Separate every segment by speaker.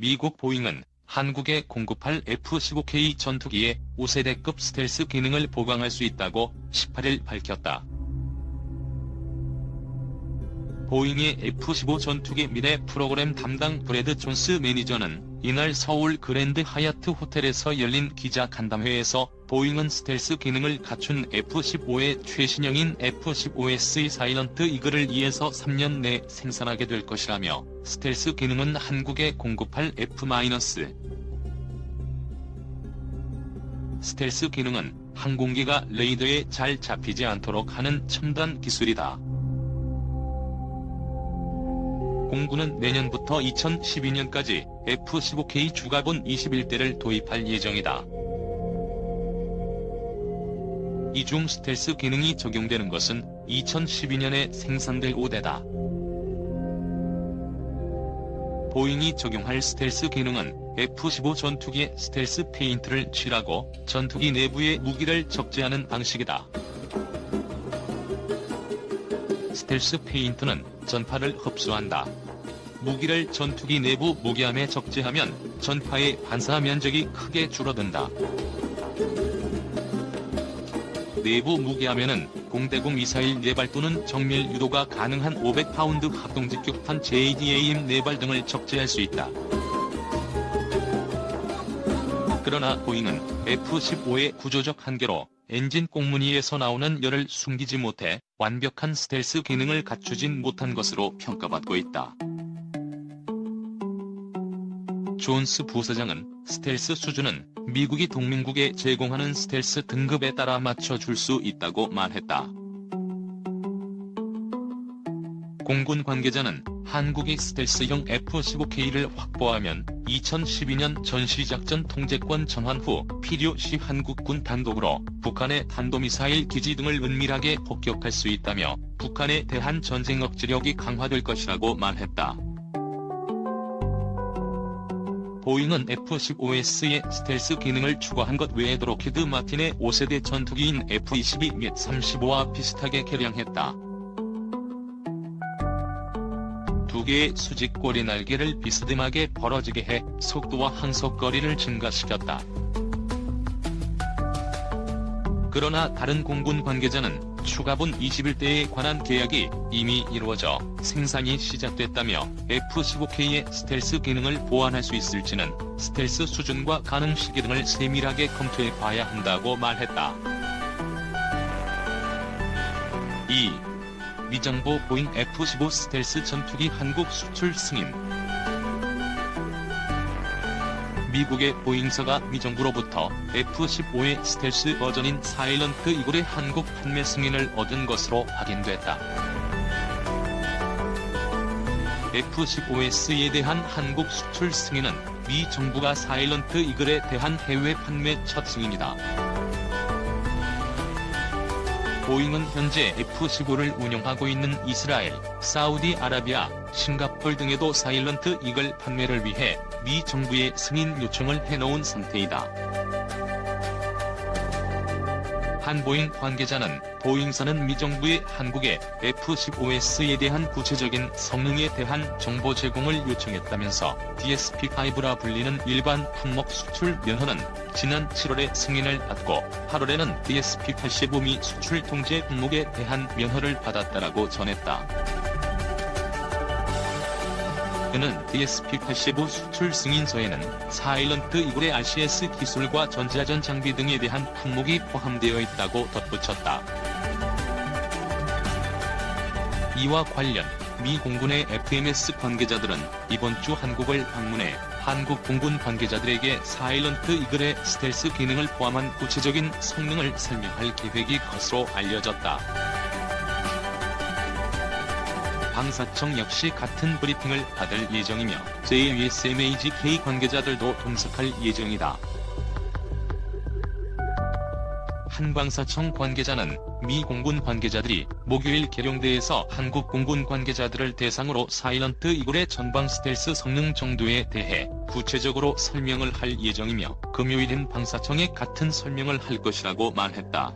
Speaker 1: 미국 보잉은 한국에 공급할 F-15K 전투기에 5세대급 스텔스 기능을 보강할 수 있다고 18일 밝혔다. 보잉의 F-15 전투기 미래 프로그램 담당 브래드 존스 매니저는 이날 서울 그랜드 하얏트 호텔에서 열린 기자 간담회에서 보잉은 스텔스 기능을 갖춘 F-15의 최신형인 F-15S 사이런트 이글을 2에서 3년 내 생산하게 될 것이라며 스텔스 기능은 한국에 공급할 F- 스텔스 기능은 항공기가 레이더에 잘 잡히지 않도록 하는 첨단 기술이다. 공군은 내년부터 2012년까지 F-15K 주가본 21대를 도입할 예정이다. 이중 스텔스 기능이 적용되는 것은 2012년에 생산될 5대다. 보잉이 적용할 스텔스 기능은 F-15 전투기에 스텔스 페인트를 칠하고 전투기 내부에 무기를 적재하는 방식이다. 스텔스 페인트는 전파를 흡수한다. 무기를 전투기 내부 무기함에 적재하면 전파의 반사 면적이 크게 줄어든다. 내부 무기함에는 공대공 미사일 4발 또는 정밀 유도가 가능한 500파운드 합동 직격탄 JDAM 4발 등을 적재할 수 있다. 그러나 보잉은 F-15의 구조적 한계로 엔진 꽁무니에서 나오는 열을 숨기지 못해 완벽한 스텔스 기능을 갖추진 못한 것으로 평가받고 있다. 존스 부사장은 스텔스 수준은 미국이 동맹국에 제공하는 스텔스 등급에 따라 맞춰줄 수 있다고 말했다. 공군 관계자는 한국이 스텔스형 F-15K를 확보하면 2012년 전시작전 통제권 전환 후 필요시 한국군 단독으로 북한의 탄도미사일 기지 등을 은밀하게 폭격할 수 있다며 북한에 대한 전쟁 억지력이 강화될 것이라고 말했다. 보잉은 F-15S의 스텔스 기능을 추가한 것 외에 도 로키드 마틴의 5세대 전투기인 F-22 및 35와 비슷하게 개량했다. 두 개의 수직꼬리 날개를 비스듬하게 벌어지게 해 속도와 항속거리를 증가시켰다. 그러나 다른 공군 관계자는 추가본 21대에 관한 계약이 이미 이루어져 생산이 시작됐다며 F-15K의 스텔스 기능을 보완할 수 있을지는 스텔스 수준과 가능 시기 등을 세밀하게 검토해 봐야 한다고 말했다. 2. 미정부 보잉 F-15 스텔스 전투기 한국 수출 승인 미국의 보잉사가 미정부로부터 F-15의 스텔스 버전인 사일런트 이글의 한국 판매 승인을 얻은 것으로 확인됐다. F-15S에 대한 한국 수출 승인은 미 정부가 사일런트 이글에 대한 해외 판매 첫 승인이다. 보잉은 현재 F-15를 운영하고 있는 이스라엘, 사우디아라비아, 싱가폴 등에도 사일런트 이글 판매를 위해 미 정부에 승인 요청을 해놓은 상태이다. 한 보잉 관계자는 보잉사는 미 정부에 한국의 F-15S에 대한 구체적인 성능에 대한 정보 제공을 요청했다면서 DSP-5라 불리는 일반 품목 수출 면허는 지난 7월에 승인을 받고 8월에는 DSP-85 미 수출 통제 품목에 대한 면허를 받았다라고 전했다. 그는 DSP-85 수출 승인서에는 사일런트 이글의 RCS 기술과 전자전 장비 등에 대한 품목이 포함되어 있다고 덧붙였다. 이와 관련 미 공군의 FMS 관계자들은 이번 주 한국을 방문해 한국 공군 관계자들에게 사일런트 이글의 스텔스 기능을 포함한 구체적인 성능을 설명할 계획이 것으로 알려졌다. 방사청 역시 같은 브리핑을 받을 예정이며 JUSMAGK 관계자들도 동석할 예정이다. 한방사청 관계자는 미 공군 관계자들이 목요일 계룡대에서 한국 공군 관계자들을 대상으로 사일런트 이글의 전방 스텔스 성능 정도에 대해 구체적으로 설명을 할 예정이며 금요일엔 방사청에 같은 설명을 할 것이라고 말했다.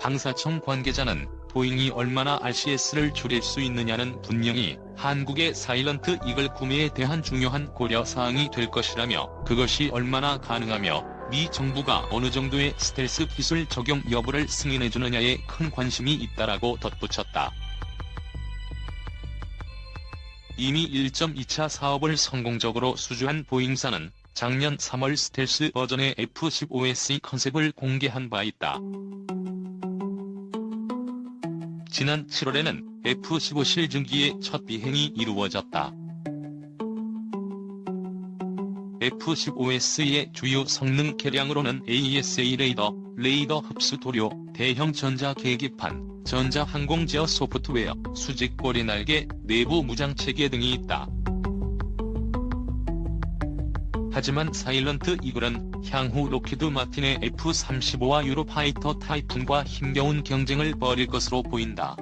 Speaker 1: 방사청 관계자는 보잉이 얼마나 RCS를 줄일 수 있느냐는 분명히 한국의 사일런트 이글 구매에 대한 중요한 고려사항이 될 것이라며 그것이 얼마나 가능하며 미 정부가 어느 정도의 스텔스 기술 적용 여부를 승인해주느냐에 큰 관심이 있다라고 덧붙였다. 이미 1.2차 사업을 성공적으로 수주한 보잉사는 작년 3월 스텔스 버전의 F-15SE 컨셉을 공개한 바 있다. 지난 7월에는 F-15 실증기의 첫 비행이 이루어졌다. F-15S의 주요 성능 개량으로는 AESA 레이더, 레이더 흡수 도료, 대형 전자 계기판, 전자 항공 제어 소프트웨어, 수직 꼬리 날개, 내부 무장 체계 등이 있다. 하지만 사일런트 이글은 향후 로키드 마틴의 F-35와 유로파이터 타이푼과 힘겨운 경쟁을 벌일 것으로 보인다.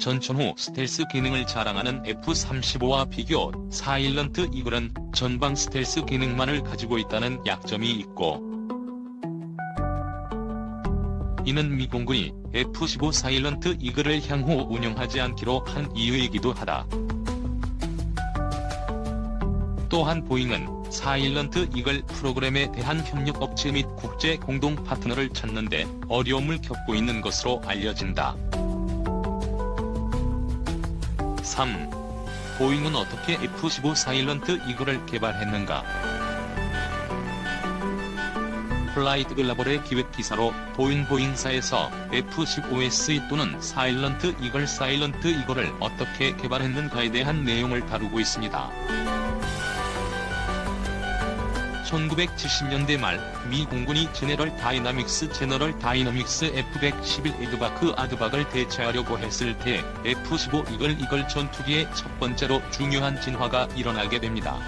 Speaker 1: 전천 후 스텔스 기능을 자랑하는 F-35와 비교, 사일런트 이글은 전방 스텔스 기능만을 가지고 있다는 약점이 있고 이는 미 공군이 F-15 사일런트 이글을 향후 운영하지 않기로 한 이유이기도 하다. 또한 보잉은 사일런트 이글 프로그램에 대한 협력 업체 및 국제 공동 파트너를 찾는데 어려움을 겪고 있는 것으로 알려진다. 3. 보잉은 어떻게 F-15 사일런트 이글을 개발했는가? 플라이트 글라벌의 기획 기사로 보잉 보잉사에서 F-15SE 또는 사일런트 이글 사일런트 이글을 어떻게 개발했는가에 대한 내용을 다루고 있습니다. 1970년대 말 미 공군이 제네럴 다이나믹스 제너럴 다이나믹스 F-111 에드바크 아드박을 대체하려고 했을 때 F-15 이글 이글 전투기의 첫 번째로 중요한 진화가 일어나게 됩니다.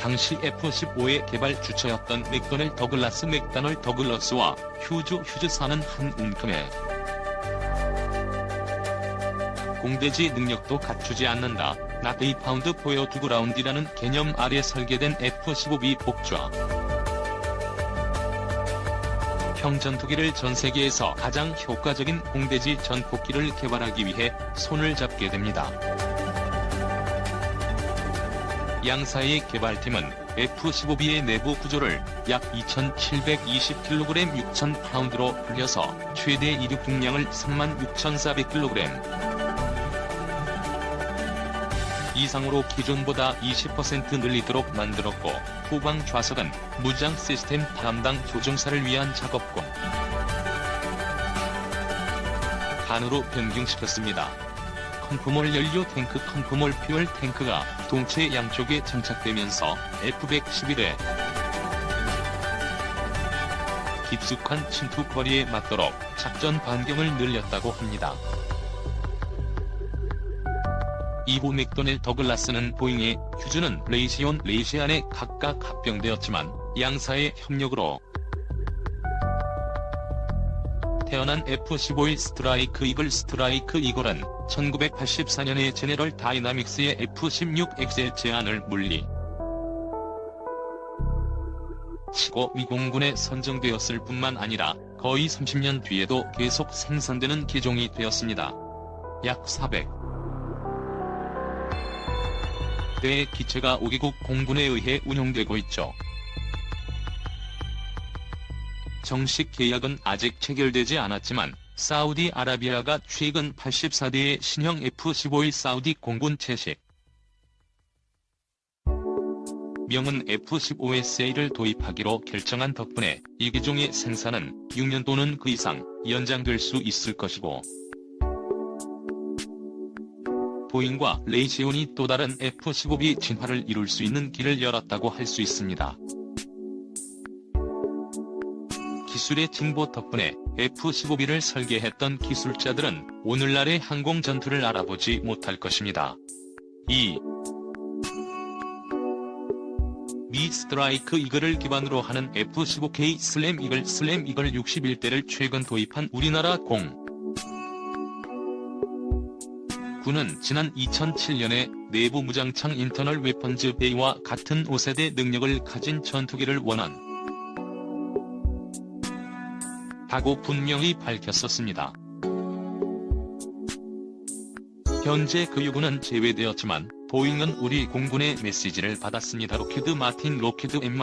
Speaker 1: 당시 F-15의 개발 주처였던 맥도넬 더글라스 맥다널 더글러스와 휴즈 휴즈사는 한 움큼에 공대지 능력도 갖추지 않는다. Pound for two ground이라는 개념 아래 설계된 F-15B 복좌. 형전투기를 전 세계에서 가장 효과적인 공대지 전폭기를 개발하기 위해 손을 잡게 됩니다. 양사의 개발팀은 F-15B의 내부 구조를 약 2,720kg 6,000파운드로 불려서 최대 이륙 중량을 36,400kg 이상으로 기존보다 20% 늘리도록 만들었고 후방 좌석은 무장 시스템 담당 조종사를 위한 작업공 간으로 변경시켰습니다. 컨포몰 연료 탱크 컨포몰 퓨얼 탱크가 동체 양쪽에 장착되면서 F-111에 깊숙한 침투 거리에 맞도록 작전 반경을 늘렸다고 합니다. 이후 맥도넬 더글라스는 보잉의 휴즈는 레이시온 레이시안에 각각 합병되었지만 양사의 협력으로 태어난 F-15의 스트라이크 이글 스트라이크 이글은 1984년에 제네럴 다이나믹스의 F-16XL 제안을 물리 치고 미공군에 선정되었을 뿐만 아니라 거의 30년 뒤에도 계속 생산되는 기종이 되었습니다. 약 400. 대의 기체가 5개국 공군에 의해 운용되고 있죠. 정식 계약은 아직 체결되지 않았지만 사우디아라비아가 최근 84대의 신형 F-15의 사우디 공군 채식 명은 F-15SA를 도입하기로 결정한 덕분에 이 기종의 생산은 6년 또는 그 이상 연장될 수 있을 것이고 보잉과 레이시온이 또 다른 F-15B 진화를 이룰 수 있는 길을 열었다고 할 수 있습니다. 기술의 진보 덕분에 F-15B를 설계했던 기술자들은 오늘날의 항공 전투를 알아보지 못할 것입니다. 2. 미 스트라이크 이글을 기반으로 하는 F-15K 슬램 이글 슬램 이글 61대를 최근 도입한 우리나라 공 군은 지난 2007년에 내부 무장창 인터널 웨펀즈 베이와 같은 5세대 능력을 가진 전투기를 원한 다고 분명히 밝혔었습니다. 현재 그 요구는 제외되었지만 보잉은 우리 공군의 메시지를 받았습니다. 로키드 마틴 로키드 M-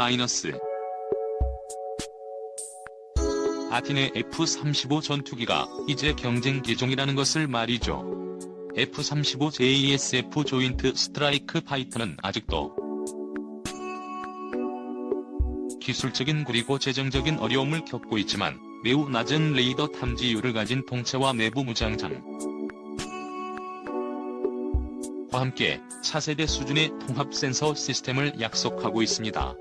Speaker 1: 아틴의 F-35 전투기가 이제 경쟁 기종이라는 것을 말이죠. F-35JSF 조인트 스트라이크 파이터는 아직도 기술적인 그리고 재정적인 어려움을 겪고 있지만 매우 낮은 레이더 탐지율을 가진 동체와 내부 무장장 과 함께 차세대 수준의 통합 센서 시스템을 약속하고 있습니다.